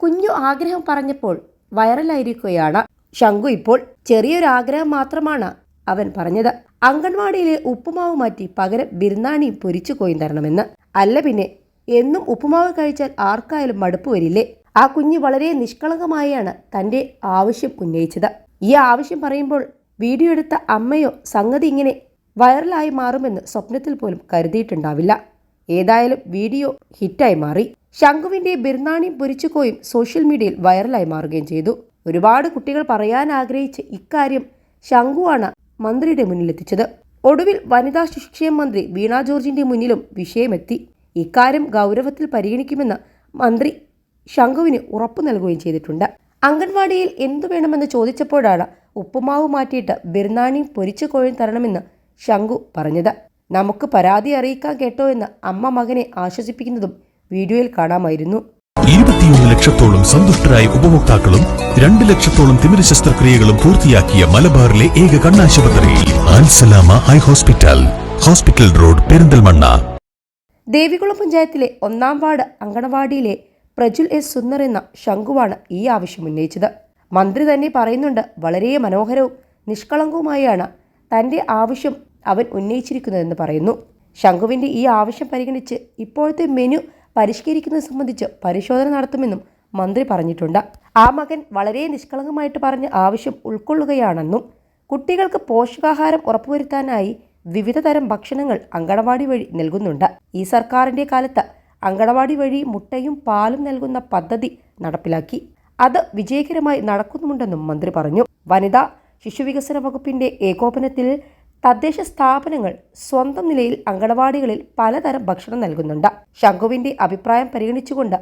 കുഞ്ഞു ആഗ്രഹം പറഞ്ഞപ്പോൾ വൈറലായിരിക്കുകയാണ് ശംഖു ഇപ്പോൾ ചെറിയൊരു ആഗ്രഹം മാത്രമാണ് അവൻ പറഞ്ഞത്. അംഗൻവാടിയിലെ ഉപ്പുമാവ് മാറ്റി പകരം ബിരുന്നാണി പൊരിച്ചു കോയും തരണമെന്ന്. അല്ല പിന്നെ എന്നും ഉപ്പുമാവ് കഴിച്ചാൽ ആർക്കായാലും മടുപ്പ് വരില്ലേ? ആ കുഞ്ഞ് വളരെ നിഷ്കളങ്കമായാണ് തന്റെ ആവശ്യം ഉന്നയിച്ചത്. ഈ ആവശ്യം പറയുമ്പോൾ വീഡിയോ എടുത്ത അമ്മയോ സംഗതി ഇങ്ങനെ വൈറലായി മാറുമെന്ന് സ്വപ്നത്തിൽ പോലും കരുതിയിട്ടുണ്ടാവില്ല. ഏതായാലും വീഡിയോ ഹിറ്റായി മാറി. ശംഖുവിന്റെ ബിർനാണി പൊരിച്ചുകോയും സോഷ്യൽ മീഡിയയിൽ വൈറലായി മാറുകയും ചെയ്തു. ഒരുപാട് കുട്ടികൾ പറയാൻ ആഗ്രഹിച്ച ഇക്കാര്യം ശംഖുവാണ് മന്ത്രിയുടെ മുന്നിലെത്തിച്ചത്. ഒടുവിൽ വനിതാ ശിശുക്ഷേമ മന്ത്രി വീണ ജോർജിന്റെ മുന്നിലും വിഷയമെത്തി. ഇക്കാര്യം ഗൗരവത്തിൽ പരിഗണിക്കുമെന്ന് മന്ത്രി ശംഖുവിന് ഉറപ്പു നൽകുകയും ചെയ്തിട്ടുണ്ട്. അംഗൻവാടിയിൽ എന്തു വേണമെന്ന് ചോദിച്ചപ്പോഴാണ് ഉപ്പുമാവ് മാറ്റിയിട്ട് ബിർനാണിയും പൊരിച്ചു കോഴി തരണമെന്ന് ശംഖു പറഞ്ഞത്. നമുക്ക് പരാതി അറിയിക്കാൻ കേട്ടോ എന്ന് അമ്മ മകനെ ആശ്വസിപ്പിക്കുന്നതും വീഡിയോയിൽ കാണാമായിരുന്നു. ഇരുപത്തിയൊന്ന് ലക്ഷത്തോളം സന്തുഷ്ടരായ ഉപഭോക്താക്കളും രണ്ട് ലക്ഷത്തോളം തിമിര ശസ്ത്രക്രിയകളും പൂർത്തിയാക്കിയ മലബാറിലെ ഏക കണ്ണാശുപത്രിയിൽ Al Salama eye hospital hospital road Perinthalmanna. Devikulam പഞ്ചായത്തിലെ ഒന്നാം വാർഡ് അങ്കണവാടിയിലെ പ്രജുൽ എസ് സുന്ദർ എന്ന ശംഖുവാണ് ഈ ആവശ്യം ഉന്നയിച്ചത്. മന്ത്രി തന്നെ പറയുന്നുണ്ട് വളരെ മനോഹരവും നിഷ്കളങ്കവുമായാണ് തന്റെ ആവശ്യം അവൻ ഉന്നയിച്ചിരിക്കുന്നതെന്ന് പറയുന്നു. ശംഖുവിന്റെ ഈ ആവശ്യം പരിഗണിച്ച് ഇപ്പോഴത്തെ മെനു പരിഷ്കരിക്കുന്നത് സംബന്ധിച്ച് പരിശോധന നടത്തുമെന്നും മന്ത്രി പറഞ്ഞിട്ടുണ്ട്. ആ മകൻ വളരെ നിഷ്കളങ്കമായിട്ട് പറഞ്ഞ ആവശ്യം ഉൾക്കൊള്ളുകയാണെന്നും കുട്ടികൾക്ക് പോഷകാഹാരം ഉറപ്പുവരുത്താനായി വിവിധ തരം ഭക്ഷണങ്ങൾ അങ്കണവാടി വഴി നൽകുന്നുണ്ട്. ഈ സർക്കാരിന്റെ കാലത്ത് അങ്കണവാടി വഴി മുട്ടയും പാലും നൽകുന്ന പദ്ധതി നടപ്പിലാക്കി. അത് വിജയകരമായി നടക്കുന്നുമുണ്ടെന്നും മന്ത്രി പറഞ്ഞു. വനിതാ ശിശുവികസന വകുപ്പിന്റെ ഏകോപനത്തിൽ തദ്ദേശ സ്ഥാപനങ്ങൾ സ്വന്തം നിലയിൽ അങ്കണവാടികളിൽ പലതരം ഭക്ഷണം നൽകുന്നുണ്ട്. ശംഖുവിന്റെ അഭിപ്രായം പരിഗണിച്ചുകൊണ്ട്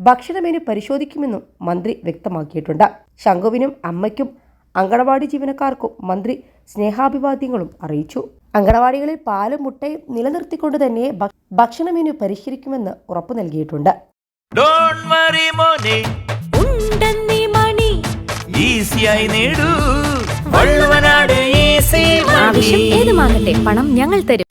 ഭക്ഷണമേനു പരിശോധിക്കുമെന്നും മന്ത്രി വ്യക്തമാക്കിയിട്ടുണ്ട്. ശംഖുവിനും അമ്മയ്ക്കും അങ്കണവാടി ജീവനക്കാർക്കും മന്ത്രി സ്നേഹാഭിവാദ്യങ്ങളും അറിയിച്ചു. അങ്കണവാടികളിൽ പാലും മുട്ടയും നിലനിർത്തിക്കൊണ്ട് തന്നെ ഭക്ഷണമേനു ഭക്ഷണ മെനു പരിഷ്കരിക്കുമെന്ന് ഉറപ്പു നൽകിയിട്ടുണ്ട്. ഡോണ്ട് വറി മോനെ. ഉണ്ടെന്നീ മണി. ഈസിയായി നേടൂ. ആവശ്യം ഏതുമാകട്ടെ പണം ഞങ്ങൾ തരും.